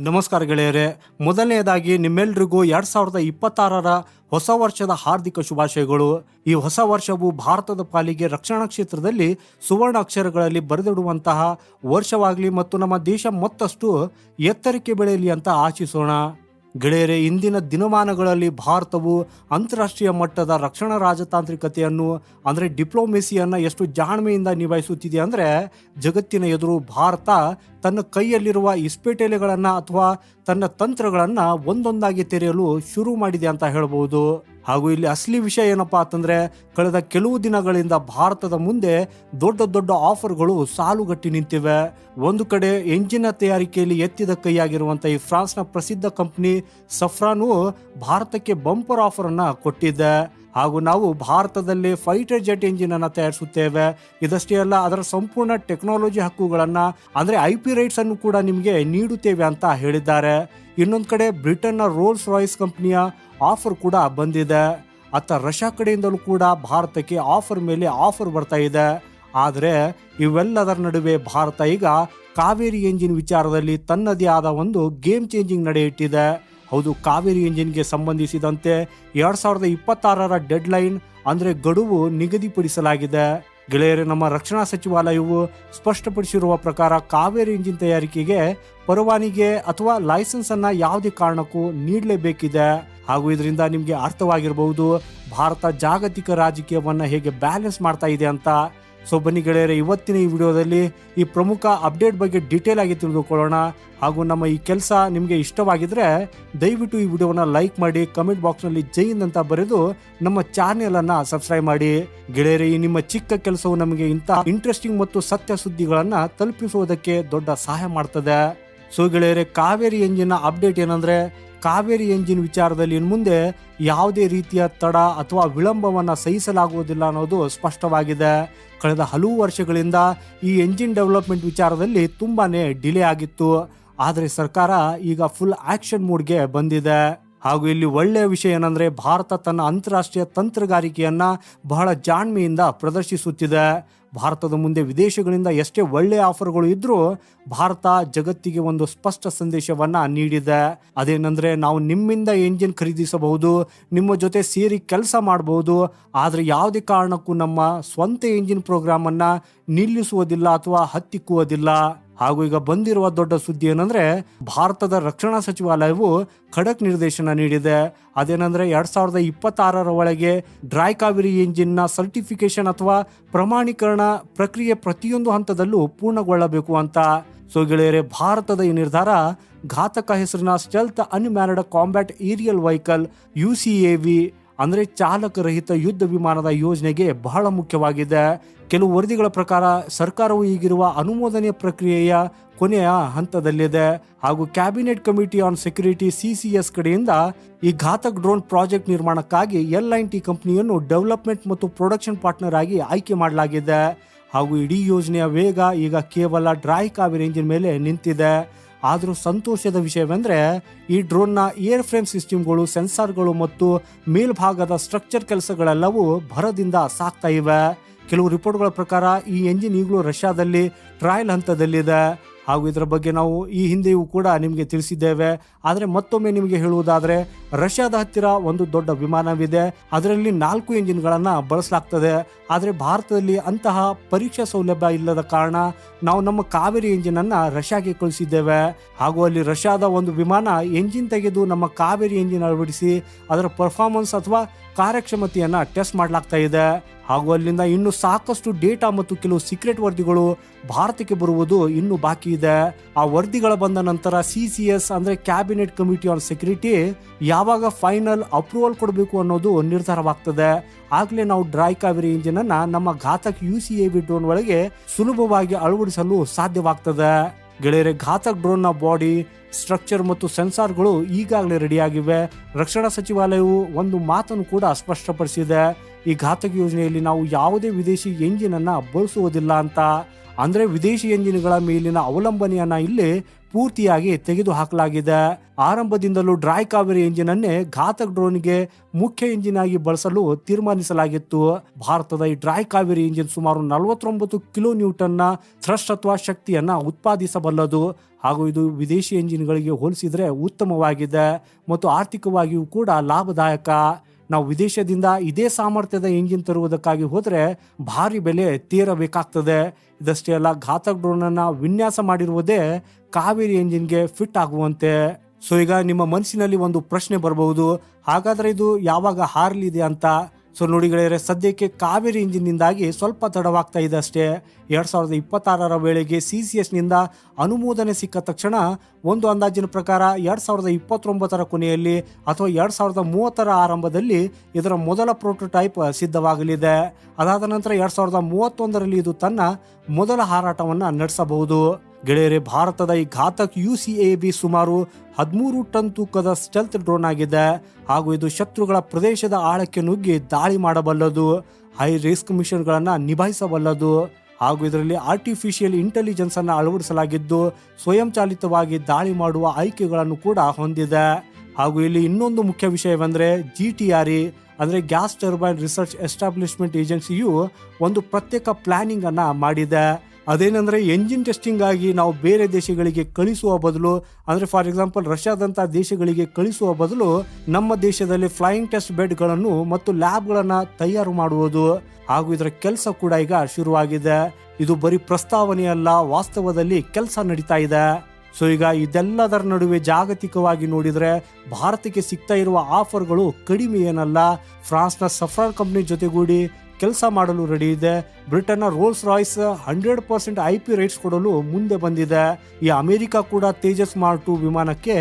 ನಮಸ್ಕಾರ ಗೆಳೆಯರೆ. ಮೊದಲನೆಯದಾಗಿ ನಿಮ್ಮೆಲ್ರಿಗೂ ಎರಡ್ ಸಾವಿರದ ಇಪ್ಪತ್ತಾರರ ಹೊಸ ವರ್ಷದ ಹಾರ್ದಿಕ ಶುಭಾಶಯಗಳು. ಈ ಹೊಸ ವರ್ಷವು ಭಾರತದ ಪಾಲಿಗೆ ರಕ್ಷಣಾ ಕ್ಷೇತ್ರದಲ್ಲಿ ಸುವರ್ಣ ಅಕ್ಷರಗಳಲ್ಲಿ ಬರೆದಿಡುವಂತಹ ವರ್ಷವಾಗಲಿ ಮತ್ತು ನಮ್ಮ ದೇಶ ಮತ್ತಷ್ಟು ಎತ್ತರಕ್ಕೆ ಬೆಳೆಯಲಿ ಅಂತ ಆಶಿಸೋಣ. ಗೆಳೆಯರೆ, ಇಂದಿನ ದಿನಮಾನಗಳಲ್ಲಿ ಭಾರತವು ಅಂತಾರಾಷ್ಟ್ರೀಯ ಮಟ್ಟದ ರಕ್ಷಣಾ ರಾಜತಾಂತ್ರಿಕತೆಯನ್ನು, ಅಂದರೆ ಡಿಪ್ಲೊಮೆಸಿಯನ್ನು ಎಷ್ಟು ಜಾಣ್ಮೆಯಿಂದ ನಿಭಾಯಿಸುತ್ತಿದೆ ಅಂದರೆ ಜಗತ್ತಿನ ಎದುರು ಭಾರತ ತನ್ನ ಕೈಯಲ್ಲಿರುವ ಇಸ್ಪೇಟೆಲೆಗಳನ್ನು ಅಥವಾ ತನ್ನ ತಂತ್ರಗಳನ್ನು ಒಂದೊಂದಾಗಿ ತೆರೆಯಲು ಶುರು ಮಾಡಿದೆ ಅಂತ ಹೇಳ್ಬೋದು. ಹಾಗೂ ಇಲ್ಲಿ ಅಸಲಿ ವಿಷಯ ಏನಪ್ಪಾ ಅಂತಂದ್ರೆ, ಕಳೆದ ಕೆಲವು ದಿನಗಳಿಂದ ಭಾರತದ ಮುಂದೆ ದೊಡ್ಡ ದೊಡ್ಡ ಆಫರ್ಗಳು ಸಾಲುಗಟ್ಟಿ ನಿಂತಿವೆ. ಒಂದು ಕಡೆ ಎಂಜಿನ ತಯಾರಿಕೆಯಲ್ಲಿ ಎತ್ತಿದ ಕೈಯಾಗಿರುವಂಥ ಈ ಫ್ರಾನ್ಸ್ನ ಪ್ರಸಿದ್ಧ ಕಂಪನಿ ಸಫ್ರಾನು ಭಾರತಕ್ಕೆ ಬಂಪರ್ ಆಫರ್ ಅನ್ನ ಕೊಟ್ಟಿದೆ ಹಾಗೂ ನಾವು ಭಾರತದಲ್ಲಿ ಫೈಟರ್ ಜೆಟ್ ಇಂಜಿನ್ ಅನ್ನು ತಯಾರಿಸುತ್ತೇವೆ. ಇದಷ್ಟೇ ಅಲ್ಲ, ಅದರ ಸಂಪೂರ್ಣ ಟೆಕ್ನಾಲಜಿ ಹಕ್ಕುಗಳನ್ನ, ಅಂದ್ರೆ ಐ ಪಿ ರೈಟ್ಸ್ ಅನ್ನು ಕೂಡ ನಿಮಗೆ ನೀಡುತ್ತೇವೆ ಅಂತ ಹೇಳಿದ್ದಾರೆ. ಇನ್ನೊಂದು ಕಡೆ ಬ್ರಿಟನ್ನ ರೋಲ್ಸ್ ರಾಯ್ಸ್ ಕಂಪನಿಯ ಆಫರ್ ಕೂಡ ಬಂದಿದೆ. ಅತ್ತ ರಷ್ಯಾ ಕಡೆಯಿಂದಲೂ ಕೂಡ ಭಾರತಕ್ಕೆ ಆಫರ್ ಮೇಲೆ ಆಫರ್ ಬರ್ತಾ ಇದೆ. ಆದರೆ ಇವೆಲ್ಲದರ ನಡುವೆ ಭಾರತ ಈಗ ಕಾವೇರಿ ಎಂಜಿನ್ ವಿಚಾರದಲ್ಲಿ ತನ್ನದೇ ಆದ ಒಂದು ಗೇಮ್ ಚೇಂಜಿಂಗ್ ನಡೆ ಇಟ್ಟಿದೆ. ಹೌದು, ಕಾವೇರಿ ಎಂಜಿನ್ಗೆ ಸಂಬಂಧಿಸಿದಂತೆ ಎರಡು ಸಾವಿರದ ಇಪ್ಪತ್ತಾರರ ಡೆಡ್ಲೈನ್ ಅಂದ್ರೆ ಗಡುವು ನಿಗದಿಪಡಿಸಲಾಗಿದೆ. ಗೆಳೆಯರೆ, ನಮ್ಮ ರಕ್ಷಣಾ ಸಚಿವಾಲಯವು ಸ್ಪಷ್ಟಪಡಿಸಿರುವ ಪ್ರಕಾರ ಕಾವೇರಿ ಇಂಜಿನ್ ತಯಾರಿಕೆಗೆ ಪರವಾನಿಗೆ ಅಥವಾ ಲೈಸೆನ್ಸ್ ಅನ್ನ ಯಾವುದೇ ಕಾರಣಕ್ಕೂ ನೀಡಲೇಬೇಕಿದೆ. ಹಾಗೂ ಇದರಿಂದ ನಿಮಗೆ ಅರ್ಥವಾಗಿರಬಹುದು, ಭಾರತ ಜಾಗತಿಕ ರಾಜಕೀಯವನ್ನು ಹೇಗೆ ಬ್ಯಾಲೆನ್ಸ್ ಮಾಡ್ತಾ ಇದೆ ಅಂತ. ಸೊ ಬನ್ನಿ ಗೆಳೆಯರೆ, ಇವತ್ತಿನ ಈ ವಿಡಿಯೋದಲ್ಲಿ ಈ ಪ್ರಮುಖ ಅಪ್ಡೇಟ್ ಬಗ್ಗೆ ಡೀಟೇಲ್ ಆಗಿ ತಿಳಿದುಕೊಳ್ಳೋಣ. ಹಾಗೂ ನಮ್ಮ ಈ ಕೆಲಸ ನಿಮಗೆ ಇಷ್ಟವಾಗಿದ್ರೆ ದಯವಿಟ್ಟು ಈ ವಿಡಿಯೋವನ್ನು ಲೈಕ್ ಮಾಡಿ ಕಮೆಂಟ್ ಬಾಕ್ಸ್ನಲ್ಲಿ ಜೈನ್ ಅಂತ ಬರೆದು ನಮ್ಮ ಚಾನೆಲ್ ಅನ್ನ ಸಬ್ಸ್ಕ್ರೈಬ್ ಮಾಡಿ. ಗೆಳೆಯರೆ, ಈ ನಿಮ್ಮ ಚಿಕ್ಕ ಕೆಲಸವು ನಮಗೆ ಇಂಥ ಇಂಟ್ರೆಸ್ಟಿಂಗ್ ಮತ್ತು ಸತ್ಯ ಸುದ್ದಿಗಳನ್ನು ತಲುಪಿಸುವುದಕ್ಕೆ ದೊಡ್ಡ ಸಹಾಯ ಮಾಡ್ತದೆ. ಸೊ ಗೆಳೆಯರೆ, ಕಾವೇರಿ ಎಂಜಿನ್ ಅಪ್ಡೇಟ್ ಏನಂದ್ರೆ ಕಾವೇರಿ ಎಂಜಿನ್ ವಿಚಾರದಲ್ಲಿ ಮುಂದೆ ಯಾವುದೇ ರೀತಿಯ ತಡ ಅಥವಾ ವಿಳಂಬವನ್ನು ಸಹಿಸಲಾಗುವುದಿಲ್ಲ ಅನ್ನೋದು ಸ್ಪಷ್ಟವಾಗಿದೆ. ಕಳೆದ ಹಲವು ವರ್ಷಗಳಿಂದ ಈ ಎಂಜಿನ್ ಡೆವಲಪ್ಮೆಂಟ್ ವಿಚಾರದಲ್ಲಿ ತುಂಬಾ ಡಿಲೇ ಆಗಿತ್ತು. ಆದರೆ ಸರ್ಕಾರ ಈಗ ಫುಲ್ ಆಕ್ಷನ್ ಮೂಡ್ಗೆ ಬಂದಿದೆ. ಹಾಗೂ ಇಲ್ಲಿ ಒಳ್ಳೆಯ ವಿಷಯ ಏನಂದ್ರೆ ಭಾರತ ತನ್ನ ಅಂತಾರಾಷ್ಟ್ರೀಯ ತಂತ್ರಗಾರಿಕೆಯನ್ನು ಬಹಳ ಜಾಣ್ಮೆಯಿಂದ ಪ್ರದರ್ಶಿಸುತ್ತಿದೆ. ಭಾರತದ ಮುಂದೆ ವಿದೇಶಗಳಿಂದ ಎಷ್ಟೇ ಒಳ್ಳೆಯ ಆಫರ್ಗಳು ಇದ್ರೂ ಭಾರತ ಜಗತ್ತಿಗೆ ಒಂದು ಸ್ಪಷ್ಟ ಸಂದೇಶವನ್ನ ನೀಡಿದೆ. ಅದೇನಂದ್ರೆ ನಾವು ನಿಮ್ಮಿಂದ ಎಂಜಿನ್ ಖರೀದಿಸಬಹುದು, ನಿಮ್ಮ ಜೊತೆ ಸೇರಿ ಕೆಲಸ ಮಾಡಬಹುದು, ಆದರೆ ಯಾವುದೇ ಕಾರಣಕ್ಕೂ ನಮ್ಮ ಸ್ವಂತ ಎಂಜಿನ್ ಪ್ರೋಗ್ರಾಮ್ ಅನ್ನ ನಿಲ್ಲಿಸುವುದಿಲ್ಲ ಅಥವಾ ಹತ್ತಿಕ್ಕುವುದಿಲ್ಲ. ಹಾಗೂ ಈಗ ಬಂದಿರುವ ದೊಡ್ಡ ಸುದ್ದಿ ಏನಂದ್ರೆ, ಭಾರತದ ರಕ್ಷಣಾ ಸಚಿವಾಲಯವು ಖಡಕ್ ನಿರ್ದೇಶನ ನೀಡಿದೆ. ಅದೇನಂದ್ರೆ, ಎರಡ್ ಸಾವಿರದ ಇಪ್ಪತ್ತಾರರ ಒಳಗೆ ಡ್ರೈ ಕಾವೇರಿ ಇಂಜಿನ್ನ ಸರ್ಟಿಫಿಕೇಶನ್ ಅಥವಾ ಪ್ರಮಾಣೀಕರಣ ಪ್ರಕ್ರಿಯೆ ಪ್ರತಿಯೊಂದು ಹಂತದಲ್ಲೂ ಪೂರ್ಣಗೊಳ್ಳಬೇಕು ಅಂತ. ಸೊ ಗೆಳೆಯರೆ, ಭಾರತದ ಈ ನಿರ್ಧಾರ ಘಾತಕ ಹೆಸರಿನ stealth unmanned combat aerial vehicle, U C A V ಅಂದ್ರೆ ಚಾಲಕರಹಿತ ಯುದ್ಧ ವಿಮಾನದ ಯೋಜನೆಗೆ ಬಹಳ ಮುಖ್ಯವಾಗಿದೆ. ಕೆಲವು ವರದಿಗಳ ಪ್ರಕಾರ ಸರ್ಕಾರವು ಈಗಿರುವ ಅನುಮೋದನೆ ಪ್ರಕ್ರಿಯೆಯ ಕೊನೆಯ ಹಂತದಲ್ಲಿದೆ. ಹಾಗೂ cabinet committee on security CCS ಕಡೆಯಿಂದ ಈ ಘಾತಕ್ ಡ್ರೋನ್ ಪ್ರಾಜೆಕ್ಟ್ ನಿರ್ಮಾಣಕ್ಕಾಗಿ ಎಲ್ ಐನ್ ಟಿ ಕಂಪನಿಯನ್ನು ಡೆವಲಪ್ಮೆಂಟ್ ಮತ್ತು ಪ್ರೊಡಕ್ಷನ್ ಪಾರ್ಟ್ನರ್ ಆಗಿ ಆಯ್ಕೆ ಮಾಡಲಾಗಿದೆ. ಹಾಗೂ ಇಡೀ ಯೋಜನೆಯ ವೇಗ ಈಗ ಕೇವಲ ಡ್ರೈ ಕಾವೇರಿ ಇಂಜಿನ್ ಮೇಲೆ ನಿಂತಿದೆ. ಆದರೂ ಸಂತೋಷದ ವಿಷಯವೆಂದರೆ ಈ ಡ್ರೋನ್ನ ಏರ್ ಫ್ರೇಮ್ ಸಿಸ್ಟಮ್ಗಳು, ಸೆನ್ಸಾರ್ಗಳು ಮತ್ತು ಮೇಲ್ಭಾಗದ ಸ್ಟ್ರಕ್ಚರ್ ಕೆಲಸಗಳೆಲ್ಲವೂ ಭರದಿಂದ ಸಾಕ್ತಾ ಇವೆ. ಕೆಲವು ರಿಪೋರ್ಟ್ಗಳ ಪ್ರಕಾರ ಈ ಎಂಜಿನ್ ಈಗಲೂ ರಷ್ಯಾದಲ್ಲಿ ಟ್ರಯಲ್ ಹಂತದಲ್ಲಿದೆ. ಹಾಗೂ ಇದರ ಬಗ್ಗೆ ನಾವು ಈ ಹಿಂದೆಯೂ ಕೂಡ ನಿಮಗೆ ತಿಳಿಸಿದ್ದೇವೆ. ಆದರೆ ಮತ್ತೊಮ್ಮೆ ನಿಮಗೆ ಹೇಳುವುದಾದರೆ, ರಷ್ಯಾದ ಹತ್ತಿರ ಒಂದು ದೊಡ್ಡ ವಿಮಾನವಿದೆ. ಅದರಲ್ಲಿ ನಾಲ್ಕು ಇಂಜಿನ್ಗಳನ್ನು ಬಳಸಲಾಗ್ತದೆ. ಆದರೆ ಭಾರತದಲ್ಲಿ ಅಂತಹ ಪರೀಕ್ಷಾ ಸೌಲಭ್ಯ ಇಲ್ಲದ ಕಾರಣ ನಾವು ನಮ್ಮ ಕಾವೇರಿ ಇಂಜಿನನ್ನು ರಷ್ಯಾಗೆ ಕಳಿಸಿದ್ದೇವೆ. ಹಾಗೂ ಅಲ್ಲಿ ರಷ್ಯಾದ ಒಂದು ವಿಮಾನ ಎಂಜಿನ್ ತೆಗೆದು ನಮ್ಮ ಕಾವೇರಿ ಇಂಜಿನ್ ಅಳವಡಿಸಿ ಅದರ ಪರ್ಫಾರ್ಮೆನ್ಸ್ ಅಥವಾ ಕಾರ್ಯಕ್ಷಮತೆಯನ್ನು ಟೆಸ್ಟ್ ಮಾಡಲಾಗ್ತಾ ಇದೆ. ಹಾಗೂ ಅಲ್ಲಿಂದ ಇನ್ನು ಸಾಕಷ್ಟು ಡೇಟಾ ಮತ್ತು ಕೆಲವು ಸೀಕ್ರೆಟ್ ವರದಿಗಳು ಭಾರತಕ್ಕೆ ಬರುವುದು ಇನ್ನು ಬಾಕಿ ಇದೆ. ಆ ವರದಿಗಳ ಬಂದ ನಂತರ ಸಿ ಸಿ ಎಸ್ ಅಂದ್ರೆ ಕ್ಯಾಬಿನೆಟ್ ಕಮಿಟಿ ಆನ್ ಸೆಕ್ಯೂರಿಟಿ ಯಾವಾಗ ಫೈನಲ್ ಅಪ್ರೂವಲ್ ಕೊಡಬೇಕು ಅನ್ನೋದು ನಿರ್ಧಾರವಾಗ್ತದೆ. ಆಗ್ಲೇ ನಾವು ಡ್ರೈ ಕಾವೇರಿ ಇಂಜಿನ್ ಅನ್ನ ನಮ್ಮ Ghatak U C A V drone ಒಳಗೆ ಸುಲಭವಾಗಿ ಅಳವಡಿಸಲು ಸಾಧ್ಯವಾಗ್ತದೆ. ಗೆಳೆಯರೆ, ಘಾತಕ್ ಡ್ರೋನ್ನ ಬಾಡಿ ಸ್ಟ್ರಕ್ಚರ್ ಮತ್ತು ಸೆನ್ಸಾರ್ಗಳು ಈಗಾಗಲೇ ರೆಡಿಯಾಗಿವೆ ರಕ್ಷಣಾ ಸಚಿವಾಲಯವು ಒಂದು ಮಾತನ್ನು ಕೂಡ ಸ್ಪಷ್ಟಪಡಿಸಿದೆ. ಈ ಘಾತಕ ಯೋಜನೆಯಲ್ಲಿ ನಾವು ಯಾವುದೇ ವಿದೇಶಿ ಎಂಜಿನ್ ಅನ್ನ ಬಳಸುವುದಿಲ್ಲ ಅಂತ. ಅಂದ್ರೆ ವಿದೇಶಿ ಎಂಜಿನ್ಗಳ ಮೇಲಿನ ಅವಲಂಬನೆಯನ್ನ ಇಲ್ಲಿ ಪೂರ್ತಿಯಾಗಿ ತೆಗೆದುಹಾಕಲಾಗಿದೆ. ಆರಂಭದಿಂದಲೂ ಡ್ರೈ ಕಾವೇರಿ ಎಂಜಿನ್ ಅನ್ನೇ ಘಾತಕ್ ಡ್ರೋನ್ಗೆ ಮುಖ್ಯ ಎಂಜಿನ್ ಆಗಿ ಬಳಸಲು ತೀರ್ಮಾನಿಸಲಾಗಿತ್ತು. ಭಾರತದ ಈ ಡ್ರೈ ಕಾವೇರಿ ಇಂಜಿನ್ ಸುಮಾರು ನಲವತ್ತೊಂಬತ್ತು ಕಿಲೋ ನ್ಯೂಟನ್ನ ಥ್ರಸ್ಟ್ ಅಥವಾ ಶಕ್ತಿಯನ್ನ ಉತ್ಪಾದಿಸಬಲ್ಲದು. ಹಾಗೂ ಇದು ವಿದೇಶಿ ಎಂಜಿನ್ಗಳಿಗೆ ಹೋಲಿಸಿದ್ರೆ ಉತ್ತಮವಾಗಿದೆ. ಮತ್ತು ಆರ್ಥಿಕವಾಗಿಯೂ ಕೂಡ ಲಾಭದಾಯಕ. ನಾವು ವಿದೇಶದಿಂದ ಇದೇ ಸಾಮರ್ಥ್ಯದ ಎಂಜಿನ್ ತರುವುದಕ್ಕಾಗಿ ಹೋದರೆ ಭಾರಿ ಬೆಲೆ ತೀರಬೇಕಾಗ್ತದೆ. ಇದಷ್ಟೇ ಅಲ್ಲ, ಘಾತಕ್ ಡ್ರೋನನ್ನು ವಿನ್ಯಾಸ ಮಾಡಿರುವುದೇ ಕಾವೇರಿ ಎಂಜಿನ್ಗೆ ಫಿಟ್ ಆಗುವಂತೆ. ಸೊ, ಈಗ ನಿಮ್ಮ ಮನಸ್ಸಿನಲ್ಲಿ ಒಂದು ಪ್ರಶ್ನೆ ಬರಬಹುದು. ಹಾಗಾದ್ರೆ ಇದು ಯಾವಾಗ ಹಾರಲಿದೆ ಅಂತ ಸೊ ನೋಡಿ ಸದ್ಯಕ್ಕೆ ಕಾವೇರಿ ಇಂಜಿನ್ನಿಂದಾಗಿ ಸ್ವಲ್ಪ ತಡವಾಗ್ತಾ ಇದೆ ಅಷ್ಟೇ. ಎರಡ್ ಸಾವಿರದ ಇಪ್ಪತ್ತಾರರ ವೇಳೆಗೆ ಸಿ ಸಿ ಎಸ್ನಿಂದ ಅನುಮೋದನೆ ಸಿಕ್ಕ ತಕ್ಷಣ ಒಂದು ಅಂದಾಜಿನ ಪ್ರಕಾರ ಎರಡ್ ಸಾವಿರದ ಇಪ್ಪತ್ತೊಂಬತ್ತರ ಕೊನೆಯಲ್ಲಿ ಅಥವಾ ಎರಡ್ ಸಾವಿರದ ಮೂವತ್ತರ ಆರಂಭದಲ್ಲಿ ಇದರ ಮೊದಲ ಪ್ರೋಟೋಟೈಪ್ ಸಿದ್ಧವಾಗಲಿದೆ. ಅದಾದ ನಂತರ ಎರಡ್ ಸಾವಿರದ ಮೂವತ್ತೊಂದರಲ್ಲಿ ಇದು ತನ್ನ ಮೊದಲ ಹಾರಾಟವನ್ನು ನಡೆಸಬಹುದು. ಗೆಳೆಯರೆ, ಭಾರತದ ಈ Ghatak U C A B ಸುಮಾರು ಹದಿಮೂರು ಟನ್ ತೂಕದ ಸ್ಟೆಲ್ತ್ ಡ್ರೋನ್ ಆಗಿದೆ. ಹಾಗೂ ಇದು ಶತ್ರುಗಳ ಪ್ರದೇಶದ ಆಳಕ್ಕೆ ನುಗ್ಗಿ ದಾಳಿ ಮಾಡಬಲ್ಲದು. High risk ಮಿಷನ್ಗಳನ್ನು ನಿಭಾಯಿಸಬಲ್ಲದು. ಹಾಗೂ ಇದರಲ್ಲಿ ಆರ್ಟಿಫಿಷಿಯಲ್ ಇಂಟೆಲಿಜೆನ್ಸ್ ಅನ್ನು ಅಳವಡಿಸಲಾಗಿದ್ದು, ಸ್ವಯಂಚಾಲಿತವಾಗಿ ದಾಳಿ ಮಾಡುವ ಆಯ್ಕೆಗಳನ್ನು ಕೂಡ ಹೊಂದಿದೆ. ಹಾಗೂ ಇಲ್ಲಿ ಇನ್ನೊಂದು ಮುಖ್ಯ ವಿಷಯವೆಂದರೆ ಜಿ ಟಿ ಆರ್ ಇ ಅಂದರೆ ಗ್ಯಾಸ್ ಟರ್ಬೈನ್ ರಿಸರ್ಚ್ ಎಸ್ಟಾಬ್ಲಿಷ್ಮೆಂಟ್ ಏಜೆನ್ಸಿಯು ಒಂದು ಪ್ರತ್ಯೇಕ ಪ್ಲಾನಿಂಗ್ ಅನ್ನ ಮಾಡಿದೆ. ಅದೇನೆಂದ್ರೆ ಎಂಜಿನ್ ಟೆಸ್ಟಿಂಗ್ ಆಗಿ ನಾವು ಬೇರೆ ದೇಶಗಳಿಗೆ ಕಳಿಸುವ ಬದಲು, ಅಂದ್ರೆ ಫಾರ್ ಎಕ್ಸಾಂಪಲ್ ರಷ್ಯಾದಂಥ ದೇಶಗಳಿಗೆ ಕಳಿಸುವ ಬದಲು ನಮ್ಮ ದೇಶದಲ್ಲಿ ಫ್ಲೈಯಿಂಗ್ ಟೆಸ್ಟ್ ಬೆಡ್ಗಳನ್ನು ಮತ್ತು ಲ್ಯಾಬ್ಗಳನ್ನು ತಯಾರು ಮಾಡುವುದು. ಹಾಗೂ ಇದರ ಕೆಲಸ ಕೂಡ ಈಗ ಶುರುವಾಗಿದೆ. ಇದು ಬರೀ ಪ್ರಸ್ತಾವನೆಯಲ್ಲ ವಾಸ್ತವದಲ್ಲಿ ಕೆಲಸ ನಡೀತಾ ಇದೆ. ಸೊ ಈಗ ಇದೆಲ್ಲದರ ನಡುವೆ ಜಾಗತಿಕವಾಗಿ ನೋಡಿದ್ರೆ ಭಾರತಕ್ಕೆ ಸಿಗ್ತಾ ಇರುವ ಆಫರ್ಗಳು ಕಡಿಮೆ ಏನಲ್ಲ, ಫ್ರಾನ್ಸ್ನ ಸಫ್ರಾನ್ ಕಂಪ್ನಿ ಜೊತೆಗೂಡಿ ಕೆಲಸ ಮಾಡಲು ರೆಡಿ ಇದೆ. ಬ್ರಿಟನ್ನ Rolls Royce hundred percent I P rights ಕೊಡಲು ಮುಂದೆ ಬಂದಿದೆ. ಈ ಅಮೆರಿಕ ಕೂಡ ತೇಜಸ್ ಮಾರ್ ಟು ವಿಮಾನಕ್ಕೆ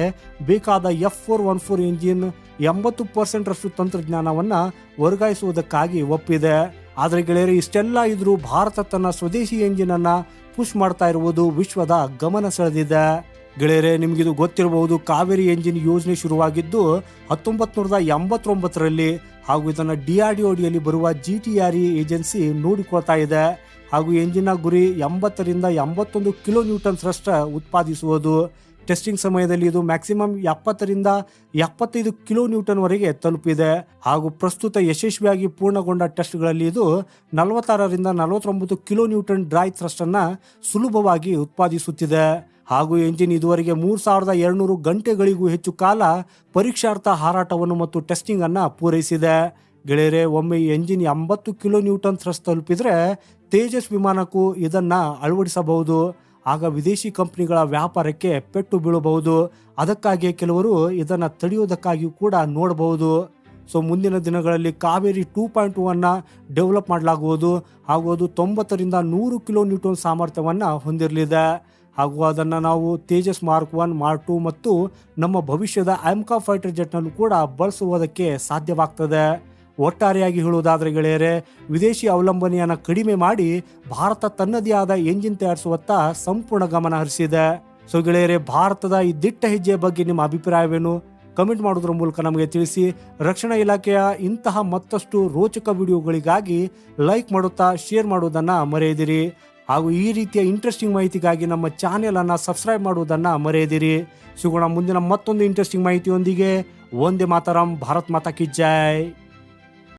ಬೇಕಾದ F four one four engine ಎಂಬತ್ತು ಪರ್ಸೆಂಟ್ ರಷ್ಟು ತಂತ್ರಜ್ಞಾನವನ್ನ ವರ್ಗಾಯಿಸುವುದಕ್ಕಾಗಿ ಒಪ್ಪಿದೆ. ಆದರೆ ಗೆಳೆಯರು, ಇಷ್ಟೆಲ್ಲ ಇದ್ರೂ ಭಾರತ ತನ್ನ ಸ್ವದೇಶಿ ಇಂಜಿನ್ ಅನ್ನ ಪುಷ್ ಮಾಡ್ತಾ ಇರುವುದು ವಿಶ್ವದ ಗಮನ ಸೆಳೆದಿದೆ. ಗೆಳೆಯರೆ, ನಿಮಗಿದು ಗೊತ್ತಿರಬಹುದು, ಕಾವೇರಿ ಎಂಜಿನ್ ಯೋಜನೆ ಶುರುವಾಗಿದ್ದು ಹತ್ತೊಂಬತ್ ನೂರದ ಎಂಬತ್ತೊಂಬತ್ತರಲ್ಲಿ ಹಾಗೂ ಇದನ್ನು ಡಿ ಆರ್ ಡಿ ಬರುವ G T R E agency ನೋಡಿಕೊಳ್ತಾ ಇದೆ. ಹಾಗೂ ಎಂಜಿನ್ನ ಗುರಿ ಎಂಬತ್ತರಿಂದ ಎಂಬತ್ತೊಂದು ಕಿಲೋ ನ್ಯೂಟನ್ ಥ್ರಸ್ಟ್ ಉತ್ಪಾದಿಸುವುದು. ಟೆಸ್ಟಿಂಗ್ ಸಮಯದಲ್ಲಿ ಇದು ಮ್ಯಾಕ್ಸಿಮಮ್ ಎಪ್ಪತ್ತರಿಂದ ಎಪ್ಪತ್ತೈದು ಕಿಲೋ ನ್ಯೂಟನ್ ವರೆಗೆ ತಲುಪಿದೆ. ಹಾಗೂ ಪ್ರಸ್ತುತ ಯಶಸ್ವಿಯಾಗಿ ಪೂರ್ಣಗೊಂಡ ಟೆಸ್ಟ್ಗಳಲ್ಲಿ ಇದು ನಲವತ್ತಾರರಿಂದ ನಲವತ್ತೊಂಬತ್ತು ಕಿಲೋ ನ್ಯೂಟನ್ ಡ್ರೈ ಥ್ರಸ್ಟ್ ಅನ್ನ ಸುಲಭವಾಗಿ ಉತ್ಪಾದಿಸುತ್ತಿದೆ. ಹಾಗೂ ಎಂಜಿನ್ ಇದುವರೆಗೆ ಮೂರು ಸಾವಿರದ ಎರಡುನೂರು ಗಂಟೆಗಳಿಗೂ ಹೆಚ್ಚು ಕಾಲ ಪರೀಕ್ಷಾರ್ಥ ಹಾರಾಟವನ್ನು ಮತ್ತು ಟೆಸ್ಟಿಂಗ್ ಅನ್ನು ಪೂರೈಸಿದೆ. ಗೆಳೆಯರೆ, ಒಮ್ಮೆ ಎಂಜಿನ್ ಎಂಬತ್ತು ಕಿಲೋ ನ್ಯೂಟನ್ ಥ್ರಸ್ ತಲುಪಿದ್ರೆ ತೇಜಸ್ ವಿಮಾನಕ್ಕೂ ಇದನ್ನ ಅಳವಡಿಸಬಹುದು. ಆಗ ವಿದೇಶಿ ಕಂಪನಿಗಳ ವ್ಯಾಪಾರಕ್ಕೆ ಪೆಟ್ಟು ಬೀಳಬಹುದು. ಅದಕ್ಕಾಗಿಯೇ ಕೆಲವರು ಇದನ್ನ ತಡೆಯುವುದಕ್ಕಾಗಿಯೂ ಕೂಡ ನೋಡಬಹುದು. ಸೊ, ಮುಂದಿನ ದಿನಗಳಲ್ಲಿ ಕಾವೇರಿ ಟೂ ಪಾಯಿಂಟ್ ಒನ್ನ ಡೆವಲಪ್ ಮಾಡಲಾಗುವುದು ಹಾಗೂ ಅದು ತೊಂಬತ್ತರಿಂದ ನೂರು ಕಿಲೋ ನ್ಯೂಟನ್ ಸಾಮರ್ಥ್ಯವನ್ನು ಹೊಂದಿರಲಿದೆ. ಹಾಗೂ ಅದನ್ನು ನಾವು Tejas mark one, mark two ಮತ್ತು ನಮ್ಮ ಭವಿಷ್ಯದ ಆಮ್ಕಾ ಫೈಟರ್ ಜೆಟ್ನಲ್ಲೂ ಕೂಡ ಬಳಸುವುದಕ್ಕೆ ಸಾಧ್ಯವಾಗ್ತದೆ. ಒಟ್ಟಾರೆಯಾಗಿ ಹೇಳುವುದಾದರೆ ಗೆಳೆಯರೆ, ವಿದೇಶಿ ಅವಲಂಬನೆಯನ್ನು ಕಡಿಮೆ ಮಾಡಿ ಭಾರತ ತನ್ನದೇ ಆದ ಎಂಜಿನ್ ತಯಾರಿಸುವತ್ತ ಸಂಪೂರ್ಣ ಗಮನ ಹರಿಸಿದೆ. ಸೊ ಗೆಳೆಯರೆ, ಭಾರತದ ಈ ದಿಟ್ಟ ಹೆಜ್ಜೆಯ ಬಗ್ಗೆ ನಿಮ್ಮ ಅಭಿಪ್ರಾಯವೇನು? ಕಮೆಂಟ್ ಮಾಡೋದ್ರ ಮೂಲಕ ನಮಗೆ ತಿಳಿಸಿ. ರಕ್ಷಣಾ ಇಲಾಖೆಯ ಇಂತಹ ಮತ್ತಷ್ಟು ರೋಚಕ ವಿಡಿಯೋಗಳಿಗಾಗಿ ಲೈಕ್ ಮಾಡುತ್ತಾ, ಶೇರ್ ಮಾಡುವುದನ್ನು ಮರೆಯದಿರಿ. ಹಾಗೂ ಈ ರೀತಿಯ ಇಂಟ್ರೆಸ್ಟಿಂಗ್ ಮಾಹಿತಿಗಾಗಿ ನಮ್ಮ ಚಾನೆಲ್ ಅನ್ನ ಸಬ್ಸ್ಕ್ರೈಬ್ ಮಾಡುವುದನ್ನ ಮರೆಯದಿರಿ. ಸಿಗೋಣ ಮುಂದಿನ ಮತ್ತೊಂದು ಇಂಟ್ರೆಸ್ಟಿಂಗ್ ಮಾಹಿತಿಯೊಂದಿಗೆ. ಒಂದೇ ಮಾತರಂ, ಭಾರತ್ ಮಾತಾ ಕಿ ಜೈ.